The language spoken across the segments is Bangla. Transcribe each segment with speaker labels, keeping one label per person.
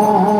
Speaker 1: ঠিকানা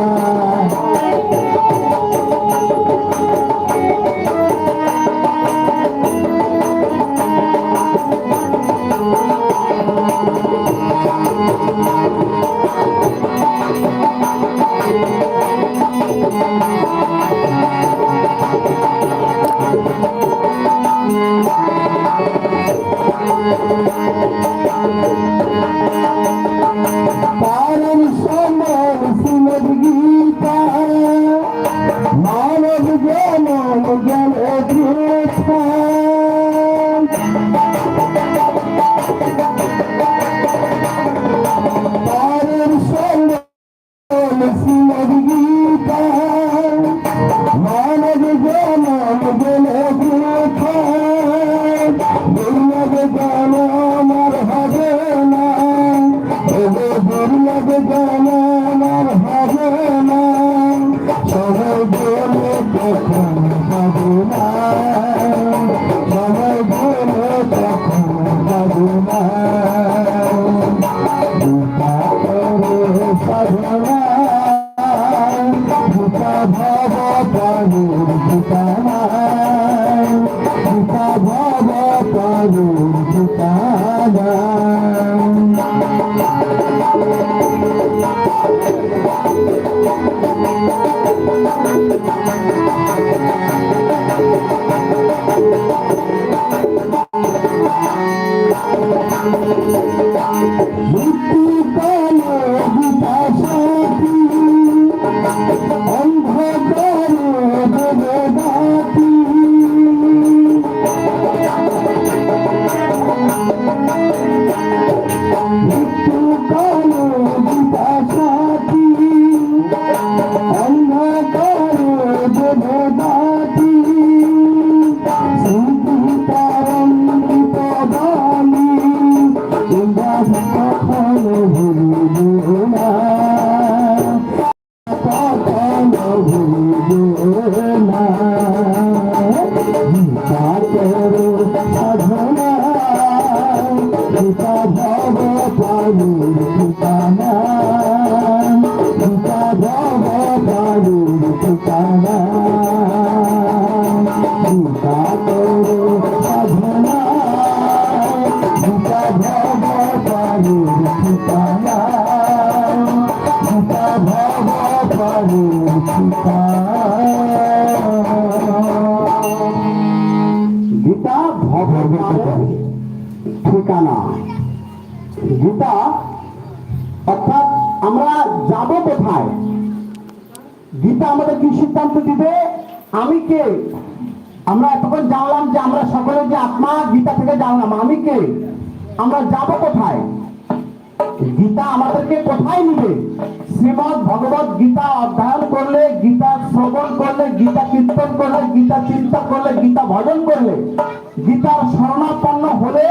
Speaker 1: গীতা দিবে আমি কে? আমরা এতক্ষণ জানলাম যে আমরা সকলে যে আত্মা, গীতা থেকে জানলাম। আমি কে? আমরা যাব কোথায়? গীতা আমাদেরকে কোথায় নিবে? শ্রীমদ ভগবত গীতা অধ্যয়ন করলে, গীতা শ্রবণ করলে, গীতা কীর্তন করলে, গীতা চিন্তা করলে, গীতা ভজন করলে, গীতার শরণাপন্ন হলে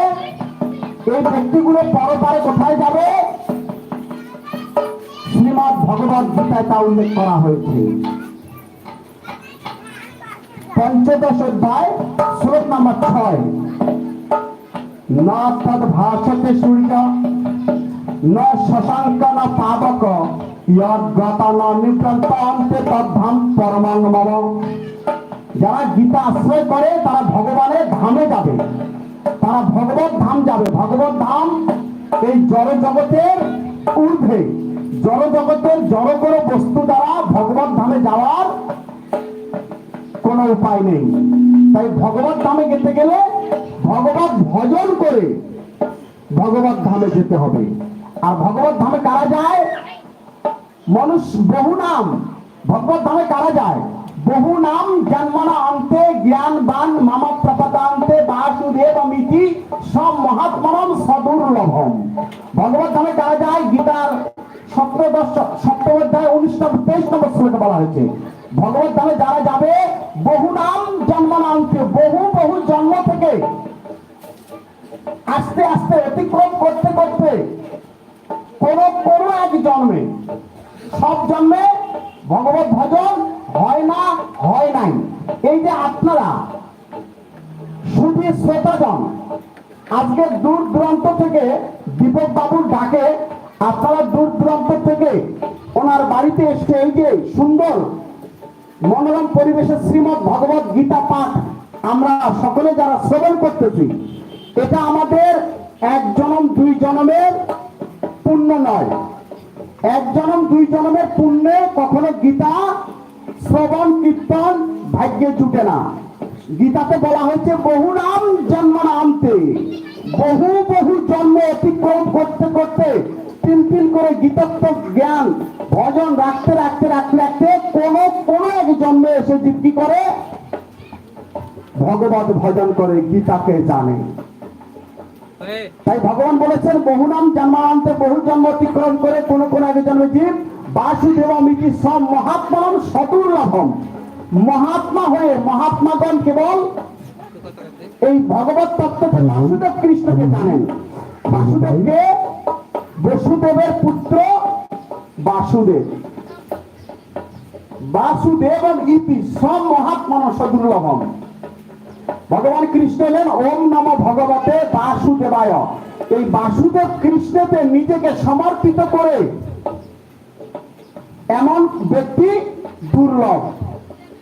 Speaker 1: এই ব্যক্তিগুলো পরপারে কোথায় যাবে? শ্রীমদ ভগবত গীতায় তা উল্লেখ করা হয়েছে। পঞ্চদশ অধ্যায় শ্লোক নাম্বার ছয়। না তদ ভাষতে সূর্য শশাঙ্ক, ন পাবক ন তদ্ধাম পরমাং মম যারা গীতা আশ্রয় করে, তারা ভগবানের ধামে যাবে। তারা ভগবত ধাম যাবে। ভগবত ধাম এই জড় জগতের ঊর্ধ্বে। জড় জগতের জড় কোনো বস্তু দ্বারা ভগবত ধামে যাওয়ার কোনো উপায় নেই। তাই ভগবত ধামে যেতে গেলে ভগবত ভজন করে ভগবত ধামে যেতে হবে। আর ভগবত ধামে কারা যায়? মানুষ বহু নাম। ভগবত ধামে কারা যায়? বহু নাম জন্মনা অন্তে জ্ঞান, বান, মামা প্রপদান্তে বাসুদেব মিতি সব মহাত্মনম, সদুর্লভম। ভগবত ধামে কারা যায়? গীতার সপ্তদশ সপ্তম অধ্যায় উনিশ নম্বর তেইশ নম্বর শ্লোকে বলা হয়েছে। ভগবত ধামে যারা যাবে বহু নাম জন্মনান্তে বহু বহু জন্ম থেকে আস্তে আস্তে অতিক্রম করতে করতে
Speaker 2: কোন কোন এক জন্মে, সব জন্মে ভগবত ভজন হয় না, হয় নাই। এই যে আপনারা শুধু শ্রোতাজন আজকে দূর দূরান্ত থেকে দীপক বাবুর ডাকে, আপনারা দূর দূরান্ত থেকে ওনার বাড়িতে এসে এই যে সুন্দর মনোরম পরিবেশে শ্রীমৎ ভগবত গীতা পাঠ আমরা সকলে যারা শ্রবণ করতেছি, এটা আমাদের এক জনম, দুই জনমের পুণ্য নয়। এক জনম, দুই জনমের পুণ্যে কখনো গীতা শ্রবণ, কীর্তন, ভাগ্যে জুটে না। গীতাতে বলা হয়েছে, বহু নাম, জন্ম নামতে, বহু বহু জন্ম অতিক্রম করতে করতে তিন তিন করে গীতত্ব জ্ঞান ভজন রাখতে রাখতে রাখতে রাখতে কোন কোন এক জন্মে এসে কি করে ভগবত ভজন করে গীতাকে জানে। তাই ভগবান বলেছেন বহু নাম জন্মান্তে বহু জন্ম অতিক্রম করে কোন কোন এক জন্মে জীব বাসুদেব মিটি সব মহাত্মাম সদুর্লভম। মহাত্মা হয়ে মহাত্মাগণ কেবল এই ভগবত তত্ত্বকে বাসুদেব কৃষ্ণকে জানেন। বাসুদেবকে বসুদেবের পুত্র বাসুদেব। বাসুদেব ইতি সব মহাত্মা সদুর্লভম ভগবান কৃষ্ণ হলেন ওম নম ভগবতে বাসুদেবায়। এই বাসুদেব কৃষ্ণতে নিজেকে সমর্পিত করে এমন ব্যক্তি দুর্লভ।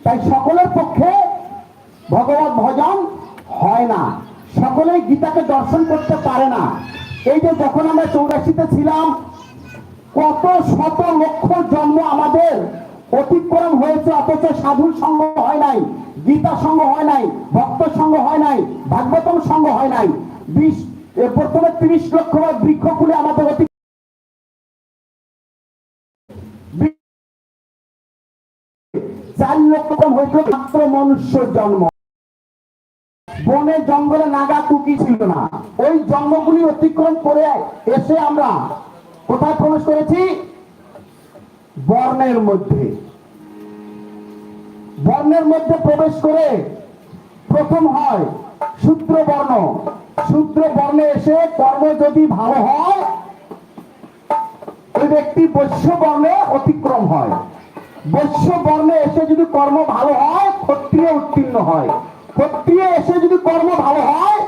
Speaker 2: তাই সকলের পক্ষে ভগবত ভজন হয় না। সকলেই গীতাকে দর্শন করতে পারে না। এই যে যখন আমরা চৌরাশিতে ছিলাম, কত শত লক্ষ জন্ম আমাদের অতিক্রম হয়েছে, অথচ সাধুর সঙ্গ হয় নাই, গীতা সঙ্গ হয় নাই, ভক্ত সঙ্গ হয় নাই, ভাগবতম সঙ্গ হয় নাই। বিশ প্রথমে তিরিশ লক্ষ বার বৃক্ষ খুলে আমাদের অতি চার লক্ষ হয়েছিল মাত্র মনুষ্য জন্ম। বনে জঙ্গলে নাগা কুকি ছিল না। ওই জন্মগুলি অতিক্রম করে এসে আমরা কোথায় প্রবেশ করেছি? বর্ণের মধ্যে। বর্ণের মধ্যে প্রবেশ করে প্রথম হয় সূত্র বর্ণ সূত্র বর্ণে এসে কর্ম যদি ভালো হয়, ওই ব্যক্তি বৈশ্য বর্ণে অতিক্রম হয়। বৈশ্য বর্ণে এসে যদি কর্ম ভালো হয়, ক্ষত্রিয় উত্তীর্ণ হয়। ক্ষত্রিয় এসে যদি কর্ম ভালো হয়,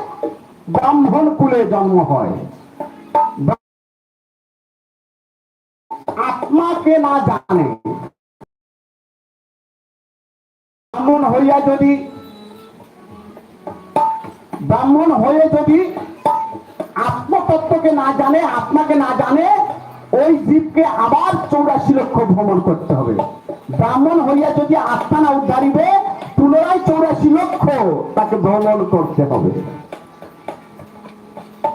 Speaker 2: ব্রাহ্মণ কুলে জন্ম হয়। আত্মাকে না জানে? ব্রাহ্মণ হইয়া যদি, ব্রাহ্মণ হয়ে যদি আত্মতত্ত্বকে না জানে, আত্মাকে না জানে, ওই জীবকে আবার চৌরাশি লক্ষ ভ্রমণ করতে হবে। ব্রাহ্মণ হইয়া যদি আত্মা না উদ্ধারিবে পুনরায় চৌরাশি লক্ষ তাকে ভ্রমণ করতে হবে।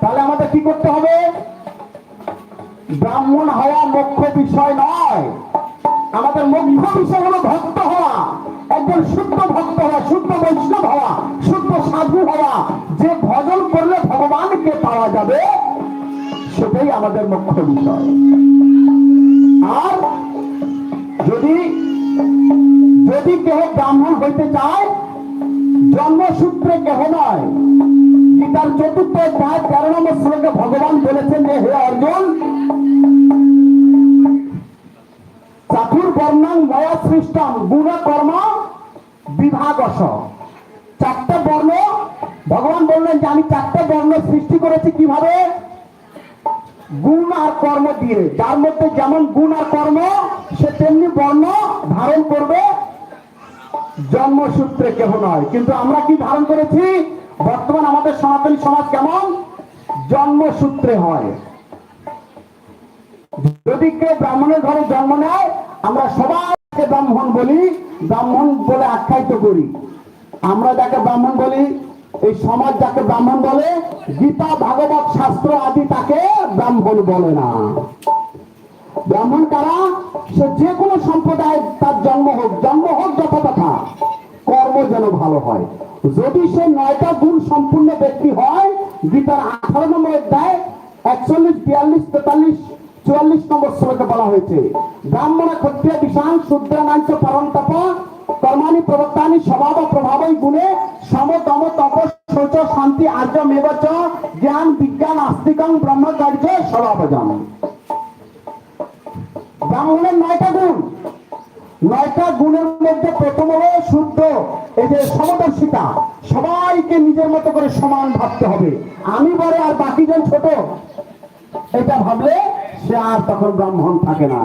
Speaker 2: তাহলে আমাদের কি করতে হবে? ব্রাহ্মণ হওয়া মুখ্য বিষয় নয়। আমাদের মুখ্য বিষয় হলো ভক্ত হওয়া। একজন শুদ্ধ ভক্ত হওয়া, শুদ্ধ বৈষ্ণব হওয়া, শুদ্ধ সাধু হওয়া। যে ভজন করলে ভগবানকে পাওয়া যাবে, সেটাই আমাদের মুখ্য বিষয়। আর যদি যদি কেহ ব্রাহ্মণ হইতে চায়, জন্মসূত্রে কেহ নয়। গীতার চতুর্থ অধ্যায় তেরো নম্বর শ্লোকে ভগবান বলেছেন যে, হে অর্জুন, চাতুর্বর্ণাং ময়া সৃষ্টম গুণ কর্ম বিভাগস চারটে বর্ণ, ভগবান বললেন যে, আমি চারটে বর্ণ সৃষ্টি করেছি কীভাবে? গুণ আর কর্ম দিয়ে। যার মধ্যে যেমন গুণ আর কর্ম সে তেমনি বর্ণ ধারণ করবে জন্মসূত্রে কেহ নয়। কিন্তু আমরা কি ধারণ করেছি? বর্তমান আমাদের সনাতনী সমাজ কেমন? জন্মসূত্রে হয়। যদি কেউ ব্রাহ্মণের ঘরে জন্ম নেয়, আমরা সবাইকে ব্রাহ্মণ বলি, ব্রাহ্মণ বলে আখ্যায়িত করি। আমরা যাকে ব্রাহ্মণ বলি, এই সমাজ যাকে ব্রাহ্মণ বলে, গীতা, ভাগবত, শাস্ত্র আদি তাকে ব্রাহ্মণ বলে না। ব্রাহ্মণ কারা সে যে কোনো সম্প্রদায় তার জন্ম হোক জন্ম হোক যথাযথা। কর্ম যেন ভালো হয়। যদি সে নয়টা গুণ সম্পূর্ণ ব্যক্তি হয়, গীতার আঠারো নম্বর অধ্যায়, একচল্লিশ, বিয়াল্লিশ, তেতাল্লিশ, চুয়াল্লিশ নম্বর শ্লোকে বলা হয়েছে, ব্রাহ্মণ ক্ষত্রিয় বিশাল শূদ্রানাঞ্চ পরম তপ, কর্মাণি প্রবক্তানি স্বভাব প্রভাবই গুণে সমতম তপ শৌচ শান্তি আর্য মেবচ, জ্ঞান বিজ্ঞান আস্তিকং ব্রহ্মকার্য স্বভাবজন। ব্রাহ্মণের নয়টা গুণ। নয়টা গুণের মধ্যে প্রথম হলো শুদ্ধ, এই যে সমদর্শিতা। সবাইকে নিজের মতো করে সমান ভাবতে হবে। আমি বড় আর বাকিজন ছোট। এটা ভাবলে সে আর তখন ব্রাহ্মণ থাকে না।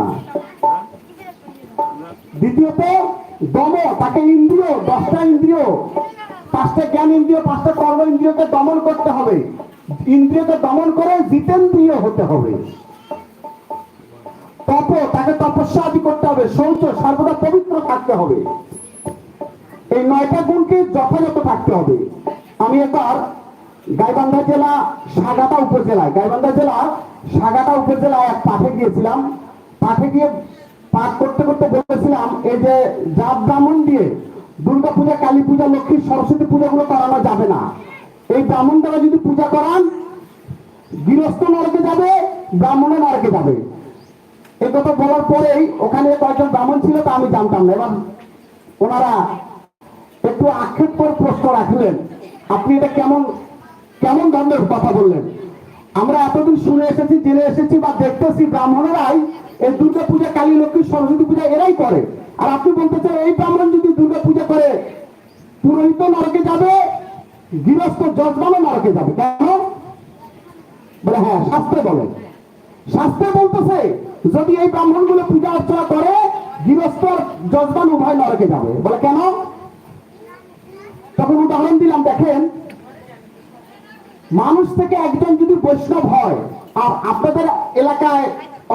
Speaker 2: দ্বিতীয়ত, দম, তাকে ইন্দ্রিয়, দশটা ইন্দ্রিয়। পাঁচটা জ্ঞান ইন্দ্রিয়, পাঁচটা কর্ম ইন্দ্রিয়কে দমন করতে হবে। ইন্দ্রিয়কে দমন করে জিতেন্দ্রিয় হতে হবে। তপ তাকে তপস্যা আদি করতে হবে শৌচ সর্বদা পবিত্র থাকতে হবে। এই নয়টা গুণকে যথাযথ থাকতে হবে। আমি একবার গাইবান্ধা জেলা সাগাটা উপজেলায়, গাইবান্ধা জেলা সাগাটা উপজেলায় এক পাঠে গিয়েছিলাম। পাঠে গিয়ে পাঠ করতে করতে বলেছিলাম, এই যে জাত ব্রাহ্মণ দিয়ে দুর্গা পূজা, কালী পূজা, লক্ষ্মী সরস্বতী পূজাগুলো করানো যাবে না। এই ব্রাহ্মণ দ্বারা যদি পূজা করান, গৃহস্থ নরকে যাবে ব্রাহ্মণে নরকে যাবে। এ কথা বলার পরেই ওখানে কয়েকজন ব্রাহ্মণ ছিল তা আমি জানতাম না। এবার ওনারা একটু আক্ষেপ করে প্রশ্ন রাখলেন, আপনি এটা কেমন কেমন ধরনের কথা বললেন? আমরা এতদিন শুনে এসেছি, জেনে এসেছি বা দেখতেছি ব্রাহ্মণেরাই এই দুর্গা পূজা, কালী, লক্ষ্মী, সরস্বতী পূজা এরাই করে। আর আপনি বলতে বলতেছেন এই ব্রাহ্মণ যদি দুর্গা পূজা করে, পুরোহিত নরকে যাবে, গৃহস্থ যজমানও নরকে যাবে, কেন? বলে হ্যাঁ শাস্ত্রে বলে। শাস্ত্রে বলতেছে, যদি এই ব্রাহ্মণগুলো পূজা অর্চনা করে গৃহস্থ আর যজমান উভয় নরকে যাবে। বলে কেন? তখন উদাহরণ দিলাম, দেখেন, মানুষ থেকে একজন যদি বৈষ্ণব হয়, আর আপনাদের এলাকায়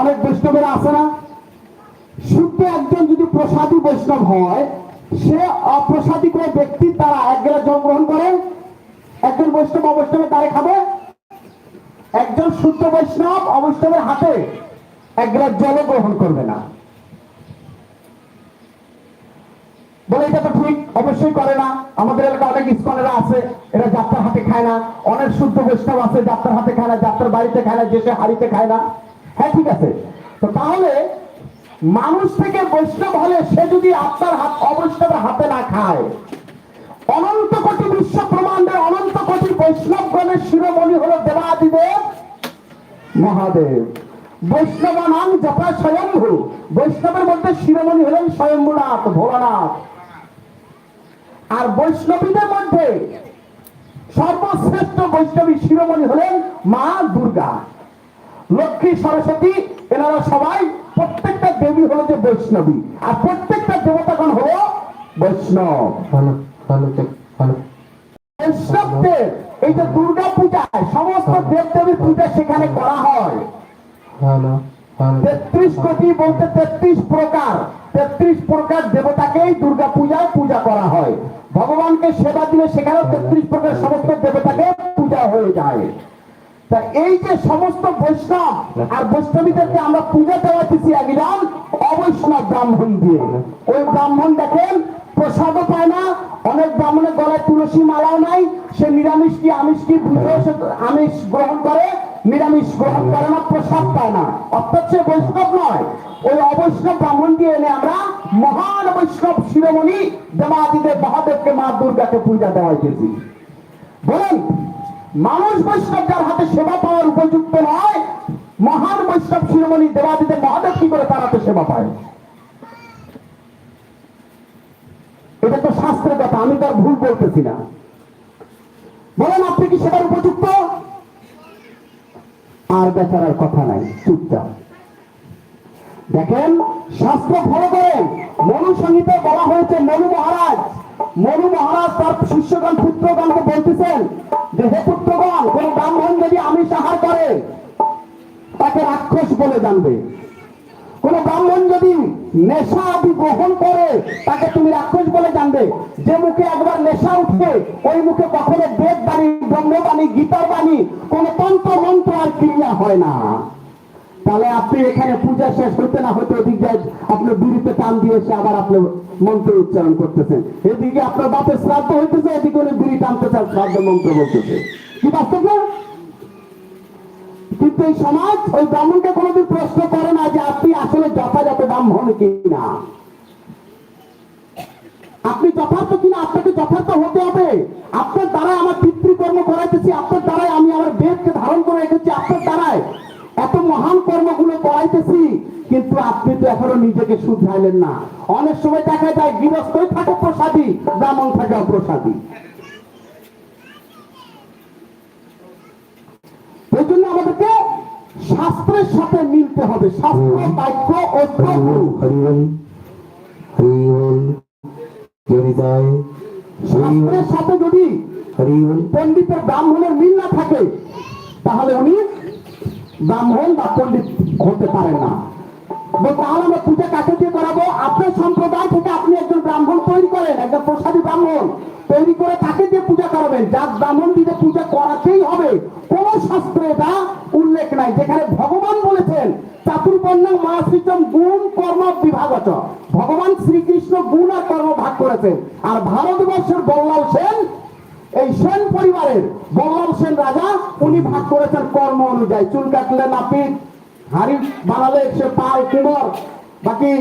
Speaker 2: অনেক বৈষ্ণবেরা আছে না? শুদ্ধ একজন যদি প্রসাদী বৈষ্ণব হয়, সে অপ্রসাদী কোনো ব্যক্তির দ্বারা এক গেলে জল গ্রহণ করে, একজন বৈষ্ণব অবৈষ্ণবের দ্বারে খাবে? একজন শুদ্ধ বৈষ্ণব অবৈষ্ণবের হাতে এক গ্লাস জল গ্রহণ করবে না। বলে এটা তো ঠিক, অবশ্যই করে না। আমাদের এলাকায় অনেক ইস্কনেরা আছে, এরা যাত্রার হাতে খায় না। অনেক শুদ্ধ বৈষ্ণব আছে, যাত্রার হাতে খায় না, যাত্রার বাড়িতে খায় না সে হাড়িতে খায় না। হ্যাঁ ঠিক আছে। তো তাহলে মানুষ থেকে বৈষ্ণব হলে সে যদি আপনার হাত অবৈষ্ণবের হাতে না খায় অনন্ত কোটি বিশ্ব ব্রহ্মাণ্ডের অনন্ত কোটি বৈষ্ণবগণের শিরোমণি হলো দেবাদিদেব মহাদেব। বৈষ্ণব নাম যথা স্বয়ম্ভু। বৈষ্ণবের মধ্যে শিরোমণি হলেন স্বয়ম্ভুনাথ, ভোলানাথ। আর বৈষ্ণবীদের মধ্যে সর্বশ্রেষ্ঠ বৈষ্ণবী শিরোমণি হলেন মা দুর্গা। লক্ষ্মী, সরস্বতী, এনারা সবাই প্রত্যেকটা দেবী হলো যে বৈষ্ণবী। আর প্রত্যেকটা দেবতাগণ হলো বৈষ্ণব। এই যে দুর্গা পূজায় সমস্ত দেব দেবীর পূজা সেখানে করা হয়। তেত্রিশ কোটি বলতে তেত্রিশ প্রকার তেত্রিশ প্রকার দেবতাকেই দুর্গা পূজায় পূজা করা হয়। ভগবানকে সেবা দিলে সেখানেও তেত্রিশ প্রকার সমস্ত দেবতাকে পূজা হয়ে যায়। তা এই যে সমস্ত বৈষ্ণব আর বৈষ্ণবীদেরকে আমরা পূজা দেওয়াতেছি একজন অবৈষ্ণব ব্রাহ্মণ দিয়ে। ওই ব্রাহ্মণ দেখেন প্রসাদও পায় না, অনেক ব্রাহ্মণের গলায় তুলসী মালাও নাই, সে নিরামিষ কি আমিষ কি বুঝে সে আমিষ গ্রহণ করে? নিরামিষ গ্রহণ করে না, প্রসাদ পায় না। অর্থাৎ সে বৈষ্ণব নয়। ওই অবৈষ্ণব ব্রাহ্মণ দিয়ে এনে আমরা মহান বৈষ্ণব শিরোমণি দেবাদিদেব মহাদেবকে মা দুর্গাকে পূজা দেওয়াইতেছি বলেন, মানুষ বৈষ্ণব যার হাতে সেবা পাওয়ার উপযুক্ত নয়, মহান বৈষ্ণব শিরোমণি দেবাদিদেব মহাদেব কি করে তার হাতে সেবা পায় এটা তো শাস্ত্রের কথা আমি তার ভুল বলতেছি না। বলেন, আপনি কি সেবার উপযুক্ত? আর বেচারার কথা নাই, চুপচাপ। দেখেন, শাস্ত্র ফলো করেন। মনু সংহিতে বলা হয়েছে, মনু মহারাজ মনু মহারাজ তার শিষ্যগণ, পুত্রগণকে বলতেছেন যে, হে পুত্রগণ, কোন ব্রাহ্মণ যদি আমিষ আহার করে, তাকে রাক্ষস বলে জানবে। কোন ব্রাহ্মণ যদি নেশা আদি গ্রহণ করে, তাকে তুমি রাক্ষস বলে জানবে। যে মুখে একবার নেশা উঠবে, ওই মুখে কখনো বেদ বাণী ব্রহ্মবাণী গীতার বাণী, কোন তন্ত্র মন্ত্র আর ক্রিয়া হয় না। তাহলে আপনি এখানে পূজা শেষ হতে না হতে ওদিক যায় আপনি বিড়িতে টান দিয়ে এসে আবার আপনি মন্ত্র উচ্চারণ করতেছেন। এদিকে আপনার বাপের শ্রাদ্ধ হইতেছে, এদিকে উনি বিড়ি টানতে চান, শ্রাদ্ধ মন্ত্র বলতেছে। কি বাস্তব না? কিন্তু এই সমাজ, ওই ব্রাহ্মণকে কোনোদিন প্রশ্ন করে না যে আপনি আসলে যথাযথ ব্রাহ্মণ কিনা। আপনি যথার্থ কিনা? আপনাকে যথার্থ হতে হবে। আপনার দ্বারাই আমার পিতৃকর্ম করাইতেছি, আপনার দ্বারাই আমি আমার বেদকে ধারণ করে রেখেছি, আপনার দ্বারাই এত মহান কর্মগুলো করাইতেছি, কিন্তু আপনি তো এখনও নিজেকে শুধরাইলেন না। অনেক সময় দেখা যায় গৃহস্থই থাকে প্রসাদী, ব্রাহ্মণ থাকে অপ্রসাদী। এই জন্য আমাদেরকে শাস্ত্রের সাথে মিলতে হবে। শাস্ত্র বাক্য ঐক্য শাস্ত্রের সাথে যদি পণ্ডিতের ব্রাহ্মণের মিল না থাকে তাহলে উনি ব্রাহ্মণ বা পণ্ডিত হতে পারেন না। তাহলে আমরা পূজা কাকে দিয়ে করাবো? আপনার সম্প্রদায় থেকে আপনি একজন ব্রাহ্মণ তৈরি করেন একজন প্রসাদী ব্রাহ্মণ। তৈরি করে তাকে দিয়ে পূজা করাবেন। যার ব্রাহ্মণ দিয়ে পূজা করাতেই হবে। কোন শাস্ত্রে এটা উল্লেখ নাই। যেখানে ভগবান বলেছেন চাতুর্বর্ণ মহাশ্রিতম গুণ কর্ম বিভাগত। ভগবান শ্রীকৃষ্ণ গুণ আর কর্ম ভাগ করেছেন। আর ভারতবর্ষের বল্লাল সেন, এই সেন পরিবারের বল্লভ সেন রাজা, উনি ভাগ করেছেন কর্ম অনুযায়ী। চুল কাটলে নাপিত, হাড়ি বানালে সে পাল কুমর, বাকি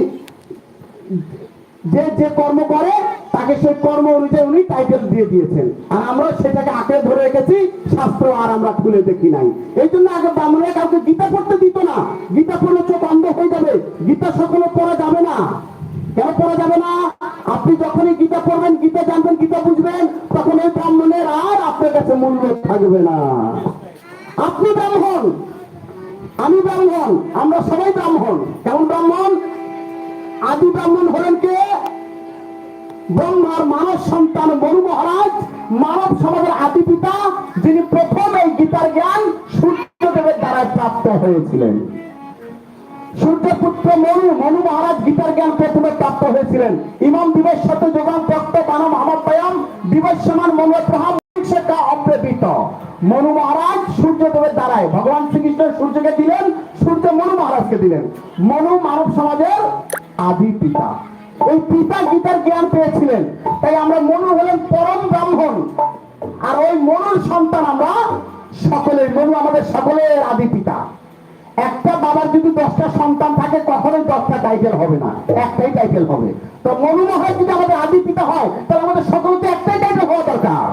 Speaker 2: যে যে কর্ম করে, তাকে সেই কর্ম অনুযায়ী উনি টাইটেল দিয়ে দিয়েছেন। আর আমরা সেটাকে আঁকড়ে ধরে রেখেছি, শাস্ত্র আর আমরা খুলে দেখি নাই। এই জন্য আগে ব্রাহ্মণরা কাউকে গীতা পড়তে দিত না। গীতা পড়লে চোখ অন্ধ হয়ে যাবে। গীতা সকলে পড়া যাবে না। কেন পড়া যাবে না? আপনি যখনই গীতা পড়বেন, গীতা জানবেন, গীতা বুঝবেন, তখন এই ব্রাহ্মণের আর আপনার কাছে মূল্য থাকবে না। আপনি ব্রাহ্মণ, আমি ব্রাহ্মণ, আমরা সবাই ব্রাহ্মণ। কেমন ব্রাহ্মণ? আদি ব্রাহ্মণ হলেন কে? ব্রহ্মার মানব সন্তান মনু মহারাজ, মানব সমাজের আদি পিতা, যিনি প্রথম এই গীতার জ্ঞান সূর্যদেবের দ্বারা প্রাপ্ত হয়েছিলেন। সূর্যপুত্র মনু মনু মহারাজ গীতার জ্ঞান প্রথমে প্রাপ্ত হয়েছিলেন। ইমাম দিবস সাথে যোগান তত্ত্ব বানম আমাপ্যায়াম দিবসমান মনো প্রভাব শিক্ষা অপ্রেপিত মনু মহারাজ সূর্যদেবের দ্বারায়, ভগবান শ্রীকৃষ্ণ সূর্যকে দিলেন, সূর্য মনু মহারাজকে দিলেন। মনু মানব সমাজের আদি পিতা। এই পিতা গীতার জ্ঞান পেয়েছিলেন। তাই আমরা মনু হলেন পরম ব্রাহ্মণ। আর ওই মনুর সন্তান আমরা সকলের মনু আমাদের সকলের আদি পিতা। একটা বাবার যদি দশটা সন্তান থাকে, কখনোই দশটা টাইটেল হবে না। একটাই টাইটেল হবে। তো মনু মহারাজ যদি আমাদের আদি পিতা হয়, তাহলে আমাদের সকলকে একটাই টাইটেল হওয়া দরকার।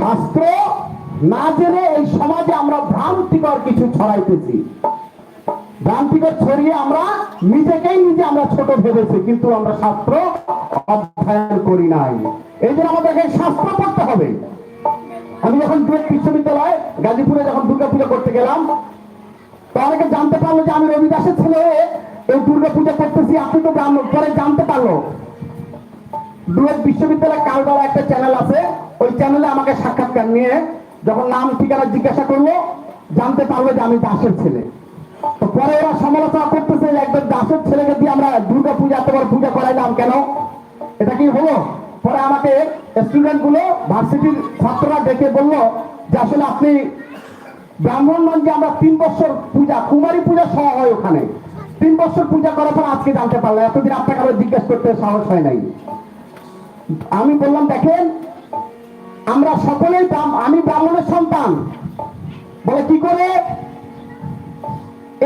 Speaker 2: শাস্ত্র না জেনে এই সমাজে আমরা ভ্রান্তিকর কিছু ছড়াইতেছি। ভ্রান্তিকর ছড়িয়ে আমরা নিজেকেই নিজে আমরা ছোট ভেবেছি, কিন্তু আমরা শাস্ত্র অধ্যয়ন করি নাই। এই জন্য আমাদেরকে শাস্ত্র পড়তে হবে। আমি যখন ডুয়েট বিশ্ববিদ্যালয় গাজীপুরে যখন দুর্গা পূজা করতে গেলাম, তো অনেকে জানতে পারল যে আমি রবিদাসের ছেলে এই দুর্গা পূজা করতেছি, আপনি তো ব্রাহ্মণ পরে জানতে পারল। ডুয়েট বিশ্ববিদ্যালয় কালবেলা একটা চ্যানেল আছে, ওই চ্যানেলে আমাকে সাক্ষাৎকার নিয়ে যখন নাম ঠিকানা জিজ্ঞাসা করল, জানতে পারল যে আমি দাসের ছেলে। তো পরে এরা সমালোচনা করতেছে একজন দাসের ছেলেকে দিয়ে আমরা দুর্গা পূজা এতবার পূজা করাইলাম কেন? এটা কি হলো? পরে আমাকে স্টুডেন্টগুলো ভার্সিটির ছাত্ররা ডেকে বলল যে আসলে আপনি ব্রাহ্মণগঞ্জে আমরা তিন বছর পূজা, কুমারী পূজা সহ হয় ওখানে। তিন বছর পূজা করার পর আজকে জানতে পারলাম এতদিন আপনাকে আরও জিজ্ঞেস করতে সাহস হয় নাই। আমি বললাম, দেখেন আমরা সকলেই আমি ব্রাহ্মণের সন্তান। বলে কি করে?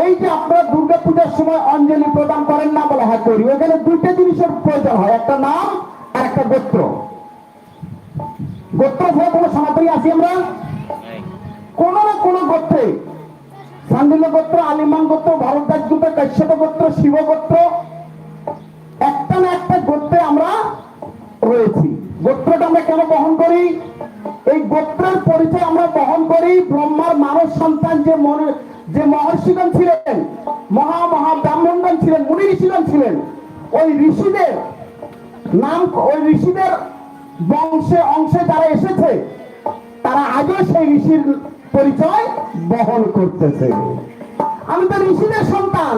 Speaker 2: এই যে আপনারা দুর্গা পূজার সময় অঞ্জলি প্রদান করেন না বলে হ্যাঁ করি ওখানে দুইটা জিনিসের প্রয়োজন হয় একটা নাম আর একটা গোত্র। গোত্র ভয় কোনো সনাতনী আছি আমরা? কোন না কোন গোত্রে। সান্ডিল্য গোত্র আলিমান গোত্র ভরদ্বাজ গোত্র কাশ্যপ গোত্র শিব গোত্র একটা না একটা গোত্রে আমরা রয়েছি। গোত্রটা আমরা কেন বহন করি? এই গোত্রের পরিচয় আমরা বহন করি ব্রহ্মার মানব সন্তান যে মনে, যে মহর্ষিগণ ছিলেন, মহা মহা ব্রাহ্মণগণ ছিলেন, মুনি ঋষিগণ ছিলেন, ওই ঋষিদের নাম, ওই ঋষিদের বংশে, অংশে যারা এসেছে, তারা আজও সেই ঋষির পরিচয় বহন করতেছে। আমি তো ঋষিদের সন্তান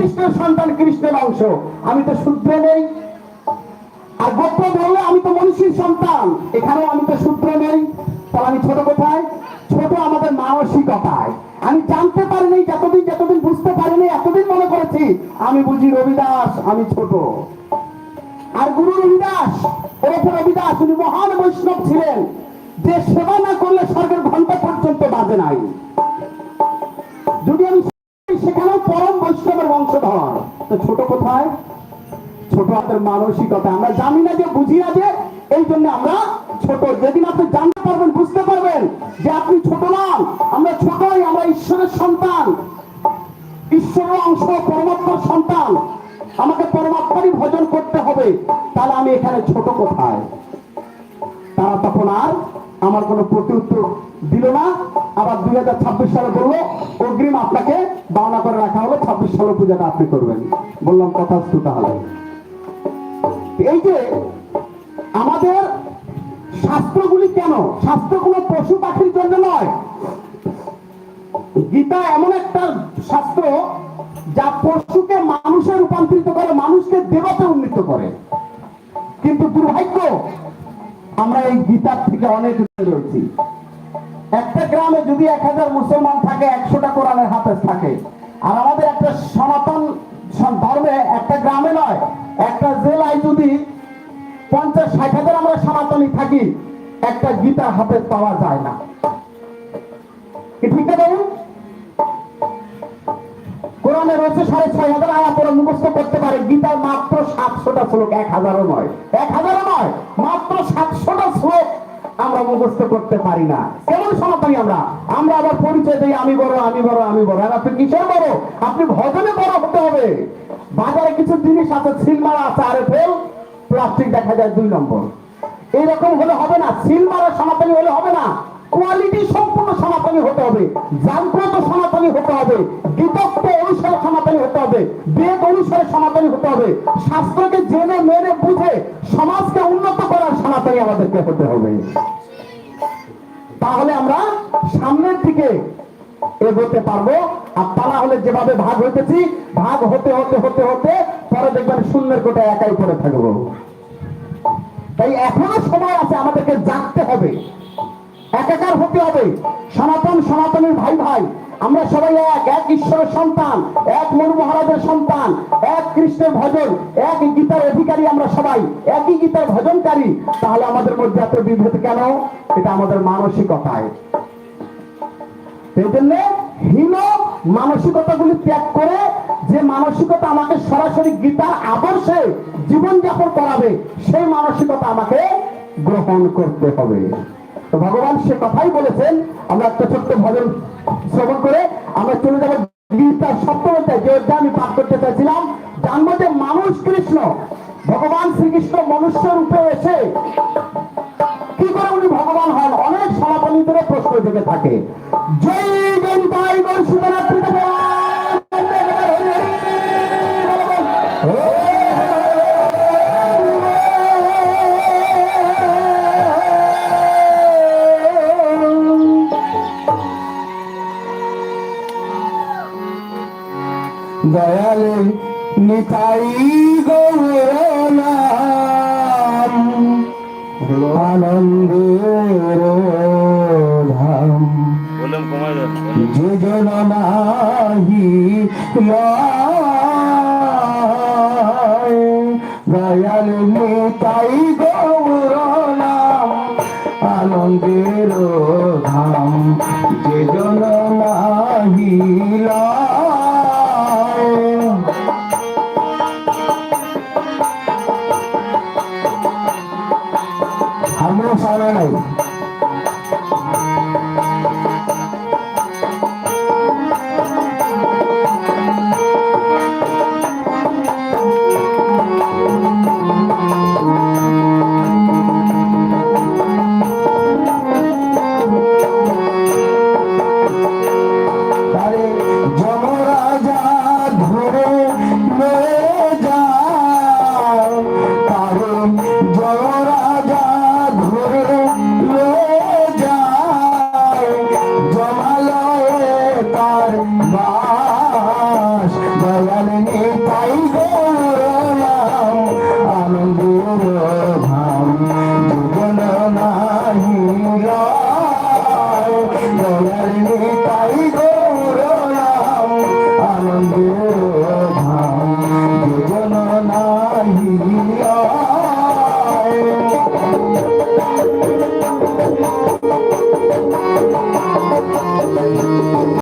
Speaker 2: কৃষ্ণের সন্তান কৃষ্ণের অংশ। আমি তো শূদ্র নেই। আর গোত্র ধরলে আমি তো মনীষীর সন্তান। এখানেও আমি তো সূত্র নেই। তাহলে আমি ছোট কোথায়? ছোট আমাদের মানসিকতায় আমি জানতে পারিনি, যতদিন যতদিন বুঝতে পারিনি, এতদিন মনে করেছি, আমি বুঝি রবিদাস, আমি ছোট। আর গুরু রবিদাস ওরফে রবিদাস, উনি মহান বৈষ্ণব ছিলেন। যে সেবা না করলে স্বর্গের ঘণ্টা পর্যন্ত বাজে নাই। যদি আমি সেখানেও পরম বৈষ্ণবের বংশধর। তো ছোট কোথায়? ছোট হাতের মানসিকতা। আমরা জানি না যে, বুঝি না যে, এই জন্য আমরা ছোট। যেদিন আপনি জানতে পারবেন, বুঝতে পারবেন যে আপনি ছোট নন। আমরা ছোটই, আমরা ঈশ্বরের সন্তান। ঈশ্বরের অংশ, পরমাত্মার সন্তান। আমাকে পরমাত্মারই ভজন করতে হবে। তাহলে আমি এখানে ছোট কোথায়? তারা তখন আর আমার কোনো প্রত্যুত্তর দিল না, আবার দুই হাজার ছাব্বিশ সালে বলল, অগ্রিম আপনাকে বাউনা করে রাখা হলো ছাব্বিশ সালের পূজাটা আপনি করবেন। বললাম, কথা তাহলে। এই যে আমাদের শাস্ত্রগুলি কেন? শাস্ত্র কোনো পশু পাখির জন্য নয়। গীতা এমন একটা শাস্ত্র যা পশুকে মানুষে রূপান্তরিত করে, মানুষকে দেবতে উন্নীত করে। কিন্তু দুর্ভাগ্য, আমরা এই গীতার থেকে অনেক রয়েছি। একটা গ্রামে যদি এক হাজার মুসলমান থাকে, একশোটা কোরআনের হাতে থাকে। আর আমাদের একটা সনাতন ধর্মে একটা গ্রামে নয়, একটা জেলায় যদি পঞ্চাশ, ষাট হাজার আমরা সনাতনী থাকি, একটা গীতার হাতে পাওয়া যায় না। কি ঠিক রয়েছে সাড়ে ছয় হাজার, আয়াত ওরা মুখস্থ করতে পারে, গীতার মাত্র সাতশোটা শ্লোক, এক হাজারও নয়। এক হাজারও নয়, মাত্র শ্লোক আমরা মুখস্থ করতে পারি না। কেমন সনাতনী আমরা। আমরা আবার পরিচয় দিই, আমি বড় আমি বড় আমি বড়। আর আপনি কিসের বড়? আপনি ভজনে বড় হতে হবে। বাজারে কিছু জিনিস আছে, সিলমারা আছে, আরে ফেল, প্লাস্টিক দেখা যায় দুই নম্বর। এইরকম হলে হবে না, সিলমারা সমাপনী হলে হবে না। কোয়ালিটি সম্পূর্ণ সনাতনী হতে হবে। জাগ্রত সনাতনী হতে হবে। বিতক্ত অনুসারে সনাতনী হতে হবে। বেদ অনুসারে সনাতনী হতে হবে। শাস্ত্রকে জেনে, মেনে, বুঝে সমাজকে উন্নত করার সনাতনী আমাদেরকে হতে হবে। তাহলে আমরা সামনের দিকে এগোতে পারব। আর তা না হলে যেভাবে ভাগ হইতেছি, ভাগ হতে হতে হতে হতে পরে দেখবেন শূন্যের কোটা একাই পড়ে থাকব। তাই এখনও সময় আছে আমাদেরকে জাগতে হবে। একাকার হতে হবে। সনাতন সনাতনের ভাই ভাই, আমরা সবাই এক এক ঈশ্বরের সন্তান, এক মনু মহারাজের সন্তান, এক কৃষ্ণের ভজন, এক গীতার অধিকারী আমরা সবাই, একই গীতার ভজনকারী। তাহলে আমাদের মধ্যে এত বিভেদ কেন? এটা আমাদের মানসিকতায়। সেই জন্য হীন মানসিকতাগুলি ত্যাগ করে যে মানসিকতা আমাকে সরাসরি গীতার আদর্শে জীবনযাপন করাবে, সেই মানসিকতা আমাকে গ্রহণ করতে হবে। তো ভগবান সে কথাই বলেছেন, আমরা একটা ছোট্ট ভজন শ্রবণ করে আমরা চলে যাব গীতার সপ্তমতায় যে অধ্যায় আমি পাঠ করতে চাইছিলাম। জানব যে মানুষ কৃষ্ণ, ভগবান শ্রীকৃষ্ণ মনুষ্য রূপে এসে কি করে উনি ভগবান হন? অনেক সমাপনী ধরে প্রশ্ন থেকে থাকে। জয় গন্তাই গণ সুতরাত্রী
Speaker 1: দয়ালে নিতাই গৌরনাম আনন্দের ধাম। যে জন নাহি